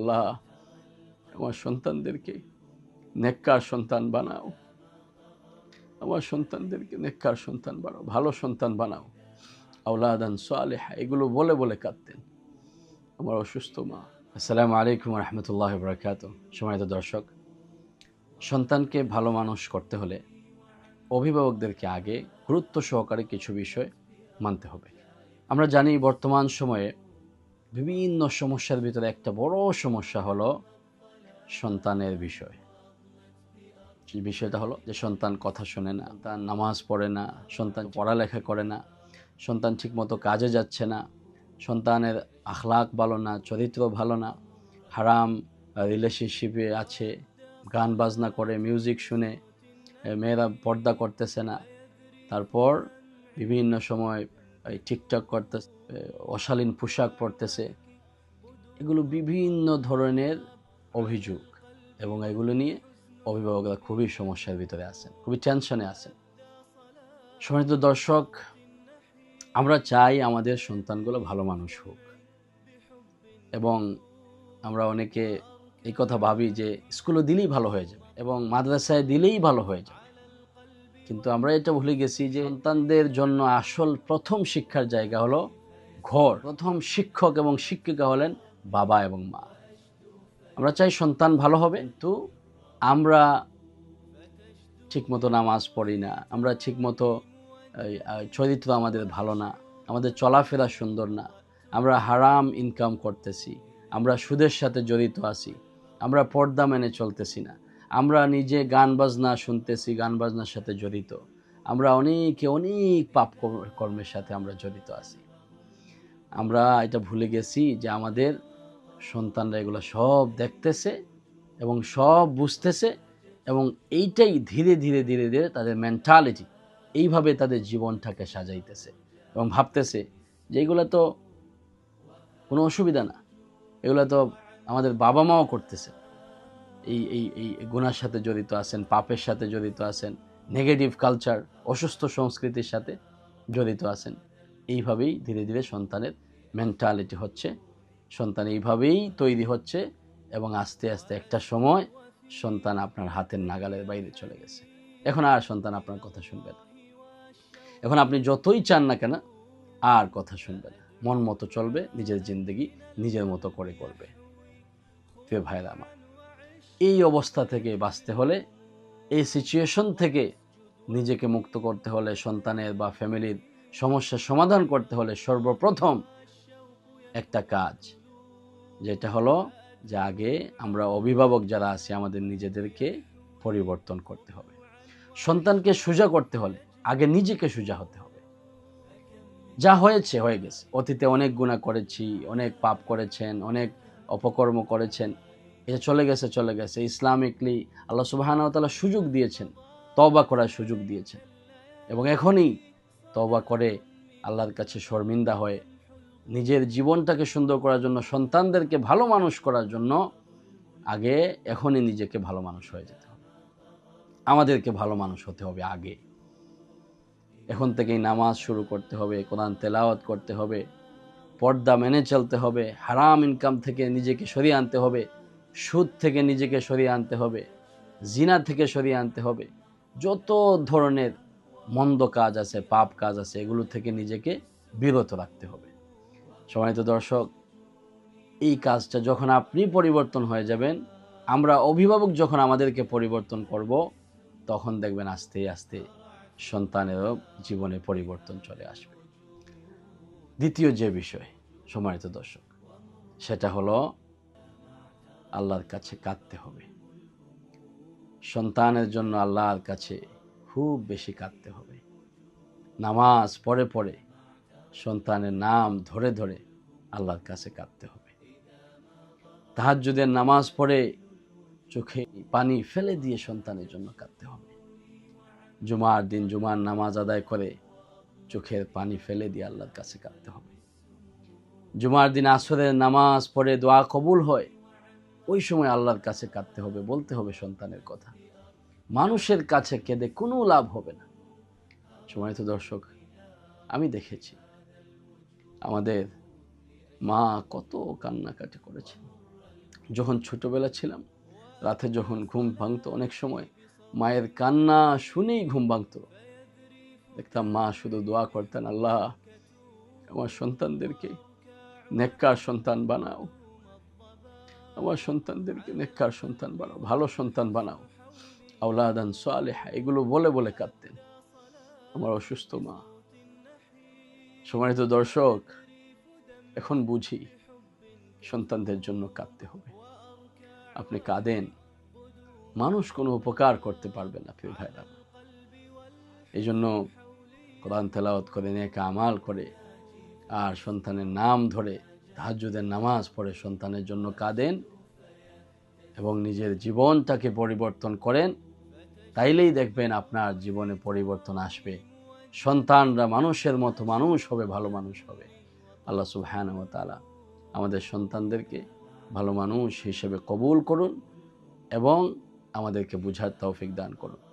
আল্লাহ, আমার সন্তানদেরকে নেককার সন্তান বানাও। আমার সন্তানদেরকে নেককার সন্তান বানাও, ভালো সন্তান বানাও। আউলাদান সালেহা, এগুলো বলে বলে কাঁদতেন। আমার অসুস্থ মা। আসসালামু আলাইকুম রহমতুল্লাহ বরকাত সময়ত দর্শক, সন্তানকে ভালো মানুষ করতে হলে অভিভাবকদেরকে আগে গুরুত্ব সহকারে কিছু বিষয় মানতে হবে। আমরা জানি বর্তমান সময়ে বিভিন্ন সমস্যার ভিতরে একটা বড় সমস্যা হলো সন্তানের বিষয়। সেই বিষয়টা হলো যে সন্তান কথা শোনে না, তার নামাজ পড়ে না, সন্তান পড়ালেখা করে না, সন্তান ঠিকমতো কাজে যাচ্ছে না, সন্তানের আখলাক ভালো না, চরিত্র ভালো না, হারাম রিলেশনশিপে আছে, গান বাজনা করে মিউজিক শুনে মেয়েরা পর্দা করতেছে না। তারপর বিভিন্ন সময় টিকটক করতেছে, অশালীন পোশাক পরতেছে, এগুলো বিভিন্ন ধরনের অভিযোগ এবং এগুলো নিয়ে অভিভাবকরা খুবই সমস্যার ভিতরে আছেন, খুবই টেনশনে আছেন। সম্মানিত দর্শক, আমরা চাই আমাদের সন্তানগুলো ভালো মানুষ হোক। এবং আমরা অনেকে এই কথা ভাবি যে স্কুলে দিলেই ভালো হয়ে যাবে এবং মাদ্রাসায় দিলেই ভালো হয়ে যাবে। কিন্তু আমরা এটা ভুলে গেছি যে সন্তানদের জন্য আসল প্রথম শিক্ষার জায়গা হলো ঘর। প্রথম শিক্ষক এবং শিক্ষিকা হলেন বাবা এবং মা। আমরা চাই সন্তান ভালো হবে, কিন্তু আমরা ঠিকমতো নামাজ পড়ি না, আমরা ঠিকমতো চরিত্র আমাদের ভালো না, আমাদের চলাফেরা সুন্দর না, আমরা হারাম ইনকাম করতেছি, আমরা সুদের সাথে জড়িত আছি, আমরা পর্দা মেনে চলতেছি না। আমরা নিজে গান বাজনা শুনতেছি, গান বাজনার সাথে জড়িত। আমরা অনেকে অনেক পাপ কর্ম- কর্মের সাথে আমরা জড়িত আছি। আমরা এটা ভুলে গেছি যে আমাদের সন্তানরা এগুলো সব দেখতেছে এবং সব বুঝতেছে এবং এইটাই ধীরে ধীরে ধীরে ধীরে তাদের মেন্টালিটি এইভাবে তাদের জীবনটাকে সাজাইতেছে এবং ভাবতেছে যে এগুলো তো কোনো অসুবিধা না। এগুলো তো আমাদের বাবা মাও করতেছে। এই এই এই গুণার সাথে জড়িত আছেন, পাপের সাথে জড়িত আছেন নেগেটিভ কালচার অসুস্থ সংস্কৃতির সাথে জড়িত আছেন। এইভাবেই ধীরে ধীরে সন্তানের মেন্টালিটি হচ্ছে। সন্তান এইভাবেই তৈরি হচ্ছে এবং আস্তে আস্তে একটা সময় সন্তান আপনার হাতের নাগালের বাইরে চলে গেছে। এখন আর সন্তান আপনার কথা শুনবে না। এখন আপনি যতই চান না কেন আর কথা শুনবে না। মন মতো চলবে, নিজের জিন্দগি নিজের মতো করে করবে। প্রিয় ভাইরা আমার এই অবস্থা থেকে বাঁচতে হলে, এই সিচুয়েশন থেকে নিজেকে মুক্ত করতে হলে, সন্তানের বা ফ্যামিলির সমস্যার সমাধান করতে হলে সর্বপ্রথম একটা কাজ, যেটা হলো যে আগে আমরা অভিভাবক যারা আছি, আমাদের নিজেদেরকে পরিবর্তন করতে হবে। সন্তানকে সোজা করতে হলে, আগে নিজেকে সোজা হতে হবে। যা হয়েছে, হয়ে গেছে। অতীতে অনেক গুণা করেছি, অনেক পাপ করেছেন, অনেক অপকর্ম করেছেন। এটা চলে গেছে চলে গেছে। ইসলামিকলি আল্লাহ সুবাহানতালা সুযোগ দিয়েছেন তবা করার সুযোগ দিয়েছেন। এবং এখনই তবা করে আল্লাহর কাছে শর্মিন্দা হয়ে নিজের জীবনটাকে সুন্দর করার জন্য, সন্তানদেরকে ভালো মানুষ করার জন্য আগে, এখনই নিজেকে ভালো মানুষ হয়ে যেতে হবে। আমাদেরকে ভালো মানুষ হতে হবে আগে। এখন থেকেই নামাজ শুরু করতে হবে, কোরআন তেলাওয়াত করতে হবে, পর্দা মেনে চলতে হবে, হারাম ইনকাম থেকে নিজেকে সরিয়ে আনতে হবে। সুদ থেকে নিজেকে সরিয়ে আনতে হবে, জিনা থেকে সরিয়ে আনতে হবে। যত ধরনের মন্দ কাজ আছে, পাপ কাজ আছে, এগুলো থেকে নিজেকে বিরত রাখতে হবে। সম্মানিত দর্শক, এই কাজটা যখন আপনি পরিবর্তন হয়ে যাবেন, আমরা অভিভাবক যখন আমাদেরকে পরিবর্তন করব, তখন দেখবেন আস্তে আস্তে সন্তানেরও জীবনে পরিবর্তন চলে আসবে। দ্বিতীয় যে বিষয়, সম্মানিত দর্শক, সেটা হলো আল্লাহর কাছে কাঁদতে হবে। সন্তানের জন্য আল্লাহর কাছে খুব বেশি কাঁদতে হবে। নামাজ পড়ে পড়ে সন্তানের নাম ধরে ধরে আল্লাহর কাছে কাঁদতে হবে। তাহাজ্জুদের নামাজ পড়ে চোখে পানি ফেলে দিয়ে সন্তানের জন্য কাঁদতে হবে। জুমার দিন জুমার নামাজ আদায় করে চোখের পানি ফেলে দিয়ে আল্লাহর কাছে কাঁদতে হবে। জুমার দিন আসরের নামাজ পড়ে দোয়া কবুল হয় ওই সময় আল্লাহর কাছে কাঁদতে হবে, বলতে হবে সন্তানের কথা। মানুষের কাছে কেঁদে কোনো লাভ হবে না। সময় তো দর্শক, আমি দেখেছি আমাদের মা কত কান্নাকাটি করেছেন যখন ছোটবেলা ছিলাম, রাতে যখন ঘুম ভাঙতো, অনেক সময় মায়ের কান্না শুনেই ঘুম ভাঙতো। দেখতাম মা শুধু দোয়া করতেন, আল্লাহ, আমার সন্তানদেরকে নেককার সন্তান বানাও। আমার সন্তানদেরকে নেককার সন্তান বানাও, ভালো সন্তান বানাও। আউলাদান সালেহা, এগুলো বলে বলে কাঁদতেন। আমার অসুস্থ মা। সম্মানিত দর্শক, এখন বুঝি সন্তানদের জন্য কাঁদতে হবে। আপনি কাঁদেন, মানুষ কোনো উপকার করতে পারবে না, প্রিয় ভাইরা। এই জন্য কোরআন তেলাওয়াত করে, নেক আমাল করে, আর সন্তানের নাম ধরে তাহাজ্জুদের নামাজ পড়ে সন্তানের জন্য কাঁদেন এবং নিজের জীবনটাকে পরিবর্তন করেন, তাইলেই দেখবেন আপনার জীবনে পরিবর্তন আসবে। সন্তানরা মানুষের মতো মানুষ হবে, ভালো মানুষ হবে। আল্লাহ সুবহান ও তালা আমাদের সন্তানদেরকে ভালো মানুষ হিসেবে কবুল করুন এবং আমাদেরকে বুঝার তৌফিক দান করুন।